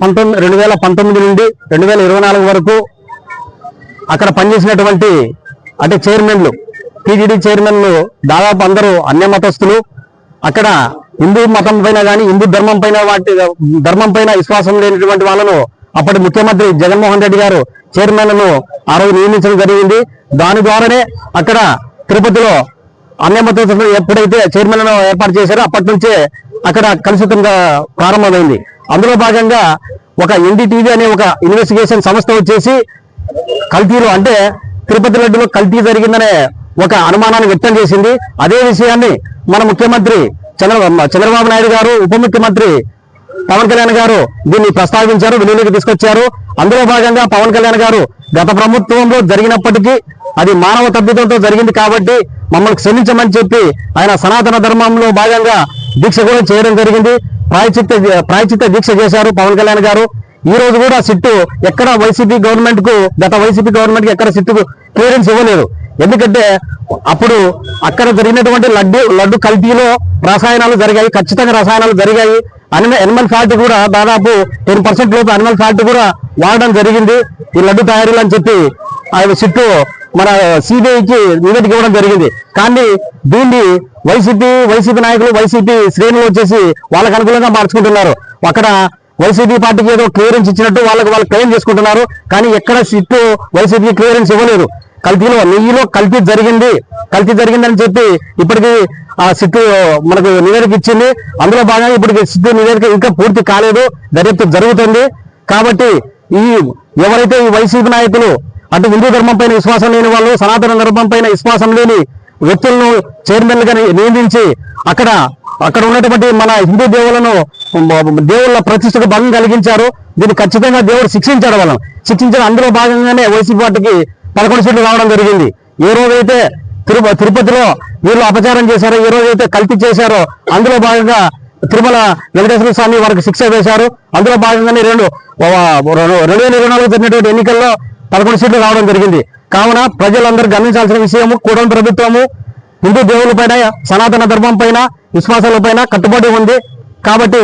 పంతొమ్మిది రెండు వేల పంతొమ్మిది నుండి రెండు వేల ఇరవై నాలుగు వరకు అక్కడ పనిచేసినటువంటి అంటే చైర్మన్లు టీటీడీ చైర్మన్లు దాదాపు అందరూ అన్య మతస్థులు. అక్కడ హిందూ మతం పైన కానీ హిందూ ధర్మం పైన వాటి ధర్మం పైన విశ్వాసం లేనటువంటి వాళ్ళను అప్పటి ముఖ్యమంత్రి జగన్మోహన్ రెడ్డి గారు చైర్మన్లను ఆ రోజు నియమించడం జరిగింది. దాని ద్వారానే అక్కడ తిరుపతిలో అన్య మతస్థులు ఎప్పుడైతే చైర్మన్ ఏర్పాటు చేశారో అప్పటి నుంచే అక్కడ కలుషితంగా ప్రారంభమైంది. అందులో భాగంగా ఒక ఎన్డీటీవీ అనే ఒక ఇన్వెస్టిగేషన్ సంస్థ వచ్చేసి కల్తీలు అంటే తిరుపతి లడ్డులో కల్తీ జరిగిందనే ఒక అనుమానాన్ని వ్యక్తం చేసింది. అదే విషయాన్ని మన ముఖ్యమంత్రి చంద్ర చంద్రబాబు నాయుడు గారు ఉప ముఖ్యమంత్రి పవన్ కళ్యాణ్ గారు దీన్ని ప్రస్తావించారు వెలుగులోకి తీసుకొచ్చారు. అందులో భాగంగా పవన్ కళ్యాణ్ గారు గత ప్రభుత్వంలో జరిగినప్పటికీ అది మానవ తప్పిదంతో జరిగింది కాబట్టి మమ్మల్ని క్షమించమని చెప్పి ఆయన సనాతన ధర్మంలో భాగంగా దీక్ష కూడా చేయడం జరిగింది. ప్రాయచిత్త ప్రాయచిత్త దీక్ష చేశారు పవన్ కళ్యాణ్ గారు. ఈ రోజు కూడా సిట్టు ఎక్కడ వైసీపీ గవర్నమెంట్కు గత వైసీపీ గవర్నమెంట్కి ఎక్కడ సిట్టుకు క్లియరెన్స్ ఇవ్వలేదు. ఎందుకంటే అప్పుడు అక్కడ జరిగినటువంటి లడ్డు లడ్డు కల్తీలో రసాయనాలు జరిగాయి ఖచ్చితంగా రసాయనాలు జరిగాయి. అనిమల్ అనిమల్ ఫ్యాట్ కూడా దాదాపు టెన్ పర్సెంట్ లోపు అనిమల్ ఫ్యాట్ కూడా వాడడం జరిగింది. ఈ లడ్డు తయారీలు అని చెప్పి ఆయన సిట్టు మన సిబిఐకి నివేదిక ఇవ్వడం జరిగింది. కానీ దీన్ని వైసీపీ వైసీపీ నాయకులు వైసీపీ శ్రేణులు వచ్చేసి వాళ్ళకు అనుకూలంగా మార్చుకుంటున్నారు. అక్కడ వైసీపీ పార్టీకి ఏదో క్లియరెన్స్ ఇచ్చినట్టు వాళ్ళకి వాళ్ళు క్లెయిమ్ చేసుకుంటున్నారు. కానీ ఎక్కడ సిట్టు వైసీపీ క్లియరెన్స్ ఇవ్వలేదు. కల్తీలో నెయ్యిలో కల్తీ జరిగింది. కల్తీ జరిగిందని చెప్పి ఇప్పటికీ ఆ సిట్టు మనకు నివేదిక ఇచ్చింది. అందులో భాగంగా ఇప్పటికి సిట్టు నివేదిక ఇంకా పూర్తి కాలేదు. దర్యాప్తు జరుగుతుంది. కాబట్టి ఈ ఎవరైతే ఈ వైసీపీ నాయకులు అటు హిందూ ధర్మం పైన విశ్వాసం లేని వాళ్ళు సనాతన ధర్మం పైన విశ్వాసం లేని వ్యక్తులను చైర్మన్గా నియమించి అక్కడ అక్కడ ఉన్నటువంటి మన హిందూ దేవులను దేవుళ్ళ ప్రతిష్టకు భంగం కలిగించారు. దీన్ని ఖచ్చితంగా దేవుడు శిక్షించాడు వాళ్ళని. శిక్షించడం అందులో భాగంగానే వైసీపీ పార్టీకి పదకొండు సీట్లు రావడం జరిగింది. ఏ రోజైతే తిరుప తిరుపతిలో వీళ్ళు అపచారం చేశారో ఏ రోజైతే కల్తీ చేశారో అందులో భాగంగా తిరుమల వెంకటేశ్వర స్వామి వారికి శిక్ష వేశారు. అందులో భాగంగానే రెండు రెండు వేల ఇరవై నాలుగు జరిగినటువంటి ఎన్నికల్లో పదకొండు సీట్లు రావడం జరిగింది. కావున ప్రజలందరూ గమనించాల్సిన విషయము కూడని ప్రభుత్వము హిందూ దేవుల పైన సనాతన ధర్మం పైన విశ్వాసాల పైన కట్టుబడి ఉంది. కాబట్టి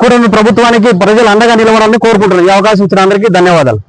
కూడని ప్రభుత్వానికి ప్రజలు అండగా నిలవడాన్ని కోరుకుంటున్నారు ఈ అవకాశం ఇచ్చిన అందరికీ ధన్యవాదాలు.